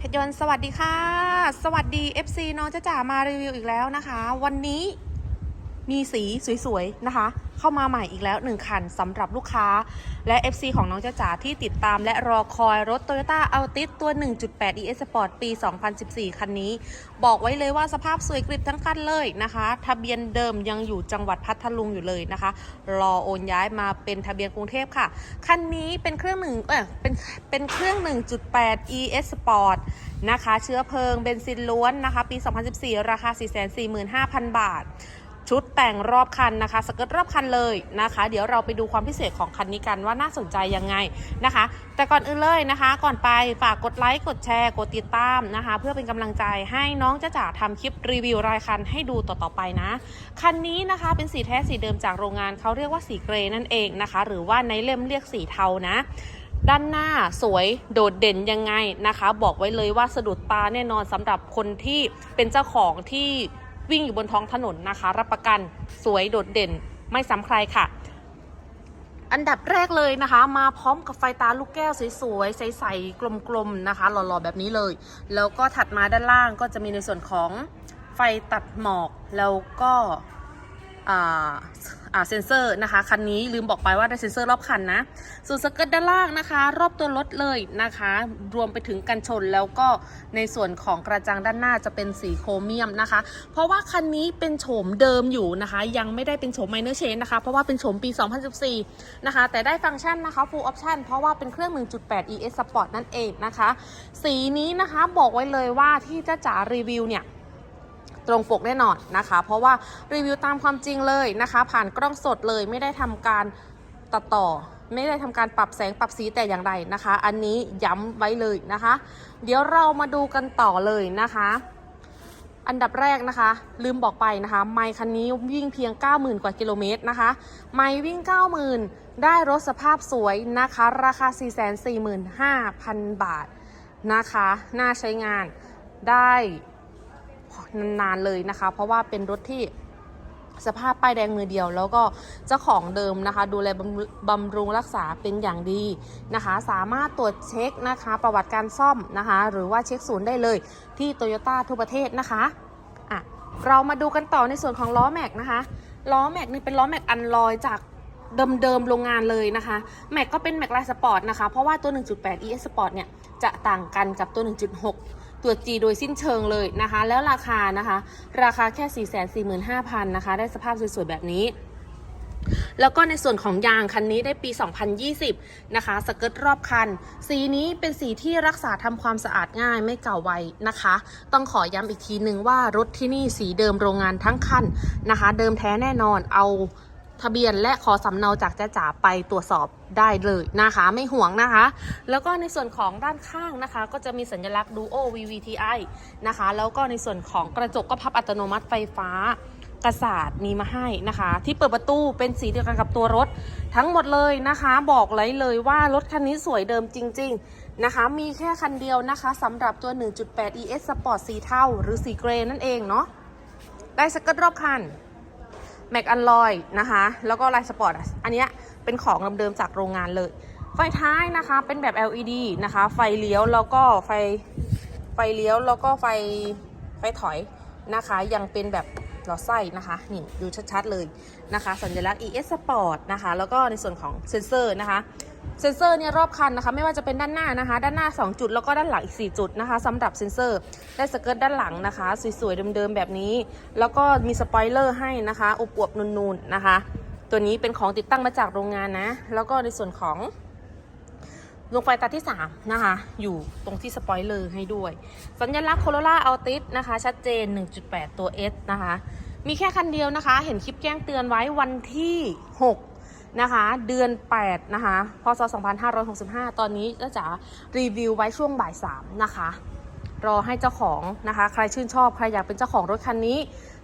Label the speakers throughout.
Speaker 1: เพชรยนต์สวัสดีค่ะ สวัสดี FC น้องจ้าจ๋ามารีวิวอีกแล้วนะคะ วันนี้มีสีสวยๆนะคะ เข้ามาใหม่อีกแล้ว 1 คันสำหรับลูกค้า และ FC ของน้องจ้าจ๋าที่ติดตามและรอคอยรถ Toyota Altis ตัว 1.8 ES Sport ปี 2014 คันนี้ บอกไว้เลยว่าสภาพสวยกริบทั้งคันเลยนะคะ ทะเบียนเดิมยังอยู่จังหวัดพัทลุงอยู่เลยนะคะ รอโอนย้ายมาเป็นทะเบียนกรุงเทพค่ะ คันนี้เป็นเครื่องหนึ่งเออเป็นเป็นเครื่อง 1.8 ES Sport นะคะ เชื้อเพลิงเบนซินล้วนนะคะ ปี 2014 ราคา 445,000 บาท ชุดแต่งรอบคันนะคะสเกิร์ตรอบคันเลยนะคะ เดี๋ยวเราไปดูความพิเศษของคันนี้กันว่าน่าสนใจยังไงนะคะ แต่ก่อนอื่นเลยนะคะ ก่อนไปฝากกดไลค์กดแชร์กดติดตามนะคะ เพื่อเป็นกำลังใจให้น้องจ้าจ๋าทำคลิปรีวิวรายคันให้ดูต่อๆไปนะคันนี้นะคะเป็นสีแท้สีเดิมจากโรงงานเขาเรียกว่าสีเกรย์นั่นเองนะคะ หรือว่าในเล่มเรียกสีเทานะด้านหน้าสวยโดดเด่นยังไงนะคะ บอกไว้เลยว่าสะดุดตาแน่นอนสำหรับคนที่เป็นเจ้าของที่ วิ่งอยู่บนท้องถนนนะคะ รับประกันสวยโดดเด่นไม่ซ้ำใครค่ะ อันดับแรกเลยนะคะ มาพร้อมกับไฟตาลูกแก้วสวยๆ ใสๆ กลมๆ นะคะ หล่อๆ แบบนี้เลย แล้วก็ถัดมาด้านล่างก็จะมีในส่วนของไฟตัดหมอกแล้วก็อ่า เซนเซอร์นะคะ คันนี้ลืมบอกไปว่าได้เซนเซอร์รอบคันนะ ส่วนสเกิร์ตด้านล่างนะคะ รอบตัวรถเลยนะคะ รวมไปถึงกันชนแล้วก็ในส่วนของกระจังด้านหน้าจะเป็นสีโครเมียมนะคะ เพราะว่าคันนี้เป็นโฉมเดิมอยู่นะคะ ยังไม่ได้เป็นโฉม minor change นะคะ เพราะว่าเป็นโฉมปี 2014 นะคะ แต่ได้ฟังก์ชันนะคะ full option เพราะว่าเป็นเครื่อง 1.8 ES Sport นั่นเองนะคะ สีนี้นะคะบอกไว้เลยว่าที่จ้าจ๋ารีวิวเนี่ย ตรงปกแน่นอนนะคะ เพราะว่ารีวิวตามความจริงเลยนะคะ ผ่านกล้องสดเลยไม่ได้ทำการตัดต่อไม่ได้ทำการปรับแสงปรับสีแต่อย่างใดนะคะ อันนี้ย้ำไว้เลยนะคะ เดี๋ยวเรามาดูกันต่อเลยนะคะ อันดับแรกนะคะ ลืมบอกไปนะคะ ไมค์คันนี้วิ่งเพียง 90,000 กว่ากิโลเมตรนะคะ ไมค์วิ่ง 90,000 ได้รถสภาพสวยนะคะ ราคา 445,000 บาทนะคะ น่าใช้งานได้ นานๆเลยนะคะ เพราะว่าเป็นรถที่สภาพป้ายแดงมือเดียว แล้วก็เจ้าของเดิมนะคะ ดูแลบำรุบำรุงรักษาเป็นอย่างดีนะคะ สามารถตรวจเช็คนะคะ ประวัติการซ่อมนะคะ หรือว่าเช็คศูนย์ได้เลยที่โตโยต้าทั่วประเทศนะคะอะเรามาดูกันต่อในส่วนของล้อแม็กนะคะล้อแม็กนี่เป็นล้อแม็กอันลอยจากเดิมๆโรงงานเลยนะคะแม็กก็เป็นแม็กลายสปอร์ตนะคะ เพราะว่าตัว 1.8 ES Sport เนี่ยจะต่างกันกับตัว 1.6 ตัว G โดยสิ้นเชิงเลยนะคะ แล้วราคานะคะ ราคาแค่ 445,000นะคะ ได้สภาพสวยๆแบบนี้แล้วก็ในส่วนของยางคันนี้ได้ปี 2020 นะคะ สเกิร์ตรอบคัน สีนี้เป็นสีที่รักษาทำความสะอาดง่ายไม่เก่าไวนะคะ ต้องขอย้ำอีกทีหนึ่งว่ารถที่นี่สีเดิมโรงงานทั้งคันนะคะ เดิมแท้แน่นอนเอา ทะเบียนและขอสำเนาจากจ้าจ๋าไปตรวจสอบได้เลยนะคะ ไม่ห่วงนะคะ แล้วก็ในส่วนของด้านข้างนะคะ ก็จะมีสัญลักษณ์ Duo VVTi นะคะ แล้วก็ในส่วนของกระจกก็พับอัตโนมัติไฟฟ้ากระสาดมีมาให้นะคะ ที่เปิดประตูเป็นสีเดียวกันกับตัวรถ ทั้งหมดเลยนะคะ บอกเลยเลยว่ารถคันนี้สวยเดิมจริง ๆนะคะ มีแค่คันเดียวนะคะสำหรับตัว 1.8 ES Sport สีเทาหรือสีเกรย์นั่นเองเนาะได้สกิร์ตรอบคัน แม็กอันลอยนะคะ แล้วก็ลายสปอร์ตอันนี้เป็นของเดิมๆจากโรงงานเลย ไฟท้ายนะคะเป็นแบบ LED นะคะ ไฟเลี้ยวแล้วก็ไฟไฟเลี้ยวแล้วก็ไฟไฟถอยนะคะ ยังเป็นแบบ หลอดไส้นะคะนี่ดูชัดๆเลยนะคะ สัญลักษณ์ ES Sport นะคะ แล้วก็ในส่วนของเซ็นเซอร์นะคะเซ็นเซอร์เนี่ยรอบคันนะคะไม่ว่าจะเป็นด้านหน้านะคะ ด้านหน้า 2 จุดแล้วก็ด้านหลังอีก 4 จุดนะคะสำหรับเซ็นเซอร์ได้สเกิร์ตด้านหลังนะคะ สวยๆเดิมๆแบบนี้ แล้วก็มีสปอยเลอร์ให้นะคะอวบๆนูนๆนะคะ ตัวนี้เป็นของติดตั้งมาจากโรงงานนะ แล้วก็ในส่วนของ ดวงไฟตาที่ 3 นะคะ อยู่ตรงที่สปอยเลอร์ให้ด้วย สัญลักษณ์โคโรล่าอัลติสนะคะ ชัดเจน 1.8 ตัว S นะคะ มีแค่คันเดียวนะคะ เห็นคลิปแจ้งเตือนไว้วันที่ 6 นะคะ เดือน 8 นะคะ พศ 2565 ตอนนี้ก็จะรีวิวไว้ช่วงบ่าย 3 นะคะ รอให้เจ้าของนะคะ ใครชื่นชอบ ใครอยากเป็นเจ้าของรถคันนี้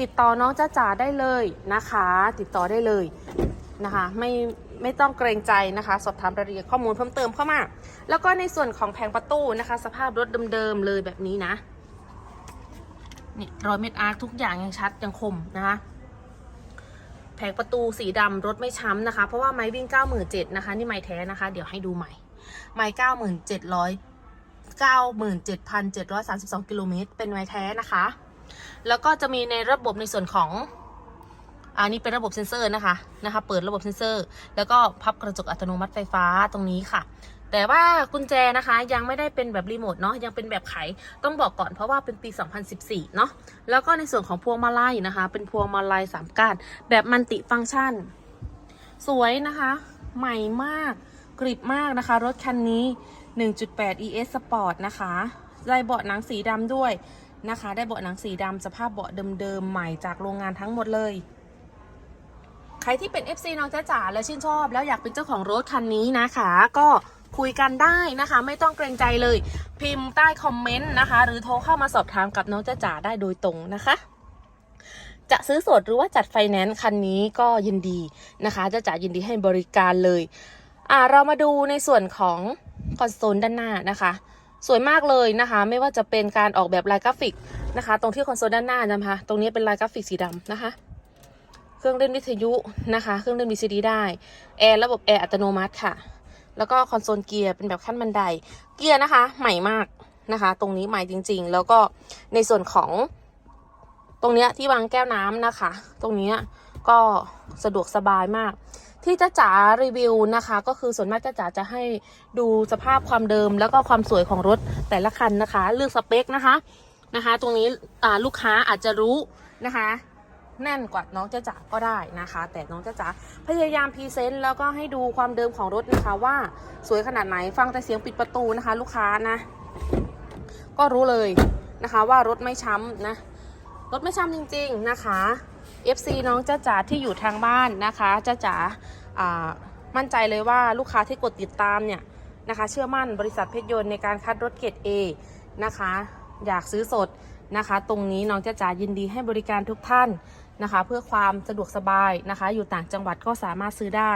Speaker 1: ติดต่อน้องจ้าจ๋าได้เลยนะคะ ติดต่อได้เลยนะคะ ไม่ ไม่ต้องเกรงใจนะคะ สอบถามรายละเอียดข้อมูลเพิ่มเติมเข้ามา แล้วก็ในส่วนของแผงประตูนะคะ สภาพรถเดิมๆเลยแบบนี้นะนี่รอยเม็ดอาร์คทุกอย่างยังชัดยังคมนะคะแผงประตูสีดำรถไม่ช้ำนะคะ เพราะว่าไม้วิ่ง 97,000นะคะ นี่ไม้แท้นะคะ เดี๋ยวให้ดูใหม่ ไม้97,000 97,732กิโลเมตรเป็นไม้แท้นะคะ แล้วก็จะมีในระบบในส่วนของ อันนี้เป็นระบบเซ็นเซอร์นะคะนะคะ เปิดระบบเซ็นเซอร์ แล้วก็พับกระจกอัตโนมัติไฟฟ้าตรงนี้ค่ะ แต่ว่ากุญแจนะคะยังไม่ได้เป็นแบบรีโมทเนาะยังเป็นแบบไขต้องบอกก่อนเพราะว่าเป็นปี 2014 เนาะแล้วก็ในส่วนของพวงมาลัยนะคะ เป็นพวงมาลัยสามก้านแบบมัลติฟังก์ชัน สวยนะคะ ใหม่มากกริบมากนะคะ รถคันนี้ 1.8 ES Sport นะคะได้เบาะหนังสีดำด้วยนะคะ ได้เบาะหนังสีดำสภาพเบาะเดิมๆใหม่จากโรงงานทั้งหมดเลย ใครที่เป็น FC น้องจ้าจ๋าและชื่นชอบ แล้วอยากเป็นเจ้าของรถคันนี้นะคะ ก็คุยกันได้นะคะ ไม่ต้องเกรงใจเลย พิมพ์ใต้คอมเมนต์นะคะ หรือโทรเข้ามาสอบถามกับน้องจ้าจ๋าได้โดยตรงนะคะ จะซื้อสดหรือว่าจัดไฟแนนซ์คันนี้ก็ยินดีนะคะจะจ่ายยินดีให้บริการเลยอ่าเรามาดูในส่วนของคอนโซลด้านหน้านะคะ สวยมากเลยนะคะ ไม่ว่าจะเป็นการออกแบบลายกราฟิกนะคะ ตรงที่คอนโซลด้านหน้านะคะ ตรงนี้เป็นลายกราฟิกสีดำนะคะ เครื่องเล่นวิทยุนะคะ เครื่องเล่น VCD ได้ แอร์ระบบแอร์อัตโนมัติค่ะ แล้วก็คอนโซลเกียร์เป็นแบบขั้นบันได เกียร์นะคะ ใหม่มากนะคะ ตรงนี้ใหม่จริง ๆ แล้วก็ในส่วนของตรงเนี้ยที่วางแก้วน้ำนะคะ ตรงเนี้ยก็สะดวกสบายมาก ที่จ้าจ๋ารีวิวนะคะ ก็คือส่วนมากจ้าจ๋าจะให้ดูสภาพความเดิม แล้วก็ความสวยของรถแต่ละคันนะคะ เลือกสเปคนะคะนะคะ ตรงนี้อ่าลูกค้าอาจจะรู้นะคะ แน่นกว่าน้องเจ้าจ๋าก็ได้นะคะ แต่น้องเจ้าจ๋าพยายามพรีเซนต์แล้วก็ให้ดูความเดิมของรถนะคะว่าสวยขนาดไหนฟังแต่เสียงปิดประตูนะคะ ลูกค้านะ ก็รู้เลยนะคะว่ารถไม่ช้ำนะรถไม่ช้ำจริง ๆนะคะ FC น้องเจ้าจ๋าที่อยู่ทางบ้านนะคะเจ้าจ๋าอ่ามั่นใจเลยว่าลูกค้าที่กดติดตามเนี่ยนะคะ เชื่อมั่นบริษัทเพชรยนต์ในการคัดรถเกรด A นะคะ อยากซื้อสดนะคะ ตรงนี้น้องจ้าจ๋ายินดีให้บริการทุกท่าน นะคะ เพื่อความสะดวกสบายนะคะ อยู่ต่างจังหวัดก็สามารถซื้อได้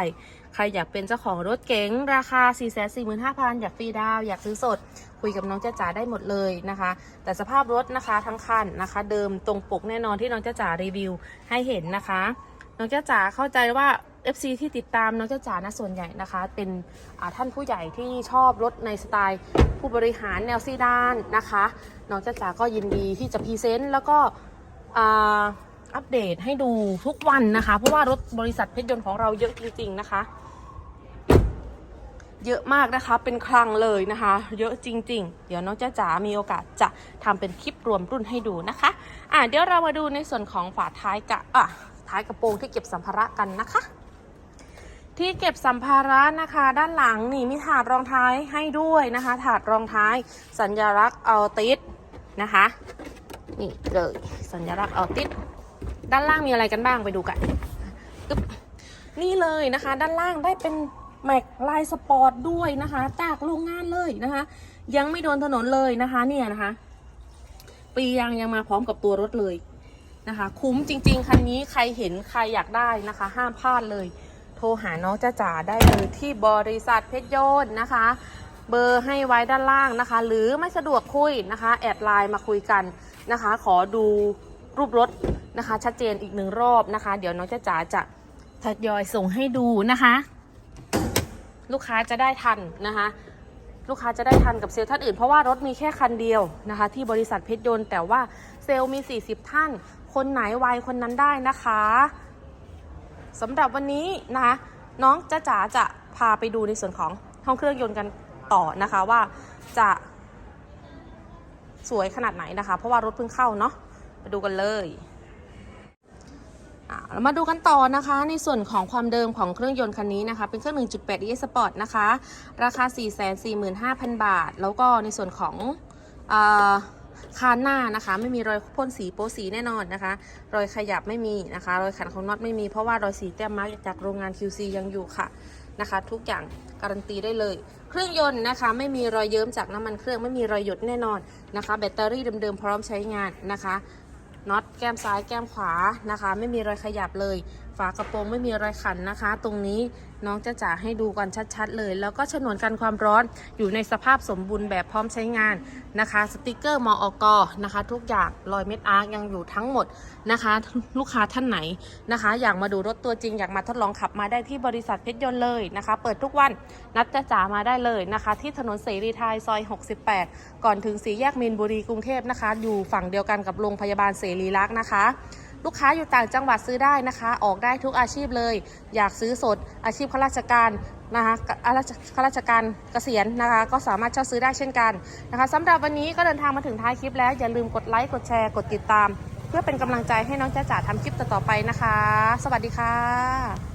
Speaker 1: ใครอยากเป็นเจ้าของรถเก๋งราคา 4 4 5 0 0 0 อยากฟรีดาว อยากซื้อสด คุยกับน้องจ้าจ๋าได้หมดเลยนะคะ แต่สภาพรถนะคะทั้งคันนะคะ เดิมตรงปกแน่นอนที่น้องจ้าจ๋ารีวิวให้เห็นนะคะ น้องจ้าจ๋าเข้าใจว่า FC ที่ติดตามน้องเจ้าจ๋านะส่วนใหญ่นะคะ เป็นท่านผู้ใหญ่ที่ชอบรถในสไตล์ผู้บริหารแนวซีดานนะคะ น้องเจ้าจ๋าก็ยินดีที่จะพรีเซนต์แล้วก็ อัปเดตให้ดูทุกวันนะคะ เพราะว่ารถบริษัทเพชรยนต์ของเราเยอะจริง ๆ นะคะ เยอะมากนะคะเป็นคลังเลยนะคะ เยอะจริง ๆ เดี๋ยวน้องจ้าจ๋ามีโอกาสจะทำเป็นคลิปรวมรุ่นให้ดูนะคะ อะเดี๋ยวเรามาดูในส่วนของฝาท้ายกะอะท้ายกระโปรงที่เก็บสัมภาระกันนะคะ ที่เก็บสัมภาระนะคะ ด้านหลังนี่มีถาดรองท้ายให้ด้วยนะคะ ถาดรองท้ายสัญลักษณ์เอาติสนะคะ นี่เลยสัญลักษณ์เอาติส ด้านล่างมีอะไรกันบ้างไปดูกัน นี่เลยนะคะ ด้านล่างได้เป็นแม็กลายสปอร์ตด้วยนะคะ จากโรงงานเลยนะคะ ยังไม่โดนถนนเลยนะคะ เนี่ยนะคะ ปียางยังมาพร้อมกับตัวรถเลยนะคะ คุ้มจริง ๆ คันนี้ใครเห็นใครอยากได้นะคะ ห้ามพลาดเลย โทรหาน้องจ้าจ๋าได้เลยที่บริษัทเพชรยนต์นะคะ เบอร์ให้ไว้ด้านล่างนะคะ หรือไม่สะดวกคุยนะคะ แอดไลน์มาคุยกันนะคะ ขอดู รูปรถนะคะ ชัดเจนอีกหนึ่งรอบนะคะ เดี๋ยวน้องจ้าจ๋าจะทยอยส่งให้ดูนะคะ ลูกค้าจะได้ทันนะคะ ลูกค้าจะได้ทันกับเซลล์ท่านอื่น เพราะว่ารถมีแค่คันเดียวนะคะ ที่บริษัทเพชรยนต์แต่ว่าเซลล์มี 40 ท่าน คนไหนไวคนนั้นได้นะคะสำหรับวันนี้นะคะน้องจ้าจ๋าจะพาไปดูในส่วนของห้องเครื่องยนต์กันต่อนะคะว่าจะสวยขนาดไหนนะคะ เพราะว่ารถเพิ่งเข้าเนาะ มาดูกันเลยเรามาดูกันต่อนะคะ ในส่วนของความเดิมของเครื่องยนต์คันนี้นะคะ เป็นเครื่อง 1.8 ES Sport นะคะ ราคา 445,000 บาท แล้วก็ในส่วนของอคานหน้านะคะ ไม่มีรอยพ่นสีโปสีแน่นอนนะคะ รอยขยับไม่มีนะคะ รอยขันของน็อตไม่มีเพราะว่ารอยสีแต้มมาร์กจากโรงงาน QC ยังอยู่ค่ะนะคะ ทุกอย่างการันตีได้เลย เครื่องยนต์นะคะไม่มีรอยเยิ้มจากน้ำมันเครื่องไม่มีรอยหยดแน่นอนนะคะ แบตเตอรี่เดิมๆพร้อมใช้งานนะคะ น็อตแก้มซ้ายแก้มขวานะคะ ไม่มีรอยขยับเลย ฝากระโปรงไม่มีรอยขันนะคะ ตรงนี้น้องจะจ่าให้ดูกันชัดๆเลย แล้วก็ฉนวนกันความร้อนอยู่ในสภาพสมบูรณ์แบบพร้อมใช้งานนะคะ สติกเกอร์มออกนะคะ ทุกอย่างรอยเม็ดอาร์กยังอยู่ทั้งหมดนะคะ ลูกค้าท่านไหนนะคะ อยากมาดูรถตัวจริงอยากมาทดลองขับมาได้ที่บริษัทเพชรยนต์เลยนะคะ เปิดทุกวันนัดจะจ่ามาได้เลยนะคะ ที่ถนนเสรีไทยซอย 68 ก่อนถึงสี่แยกมีนบุรีกรุงเทพนะคะ อยู่ฝั่งเดียวกันกับโรงพยาบาลเสรีรักษ์นะคะ ลูกค้าอยู่ต่างจังหวัดซื้อได้นะคะ ออกได้ทุกอาชีพเลย อยากซื้อสดอาชีพข้าราชการนะคะข้าราชการเกษียณนะคะ ก็สามารถเช่าซื้อได้เช่นกันนะคะสำหรับวันนี้ก็เดินทางมาถึงท้ายคลิปแล้ว อย่าลืมกดไลค์กดแชร์กดติดตาม เพื่อเป็นกำลังใจให้น้องจ้าจ๋าทำคลิปต่อๆไปนะคะ สวัสดีค่ะ